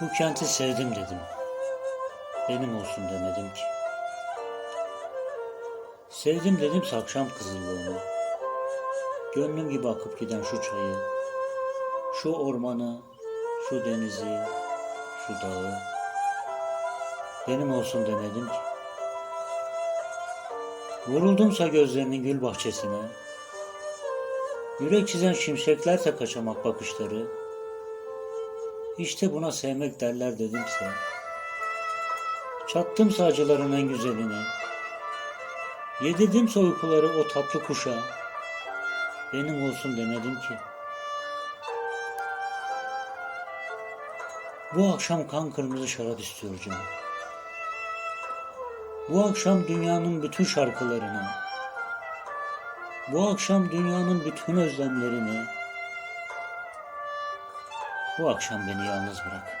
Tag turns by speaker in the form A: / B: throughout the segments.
A: Bu kenti sevdim dedim. Benim olsun demedim ki. Sevdim dedimse akşam kızıllığını. Gönlüm gibi akıp giden şu çayı, şu ormanı, şu denizi, şu dağı. Benim olsun demedim ki. Vuruldumsa gözlerinin gül bahçesine, yürek çizen şimşeklerse kaçamak bakışları, işte buna sevmek derler dedimse, çattımsa acıların en güzeline, yedirdimse uykuları o tatlı kuşa, benim olsun demedim ki. Bu akşam kan kırmızı şarap istiyor canım. Bu akşam dünyanın bütün şarkılarını, bu akşam dünyanın bütün özlemlerini, bu akşam beni yalnız bırak.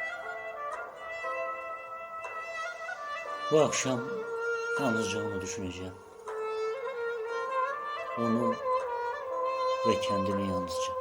A: Bu akşam yalnızca onu düşüneceğim. Onu ve kendimi yalnızca.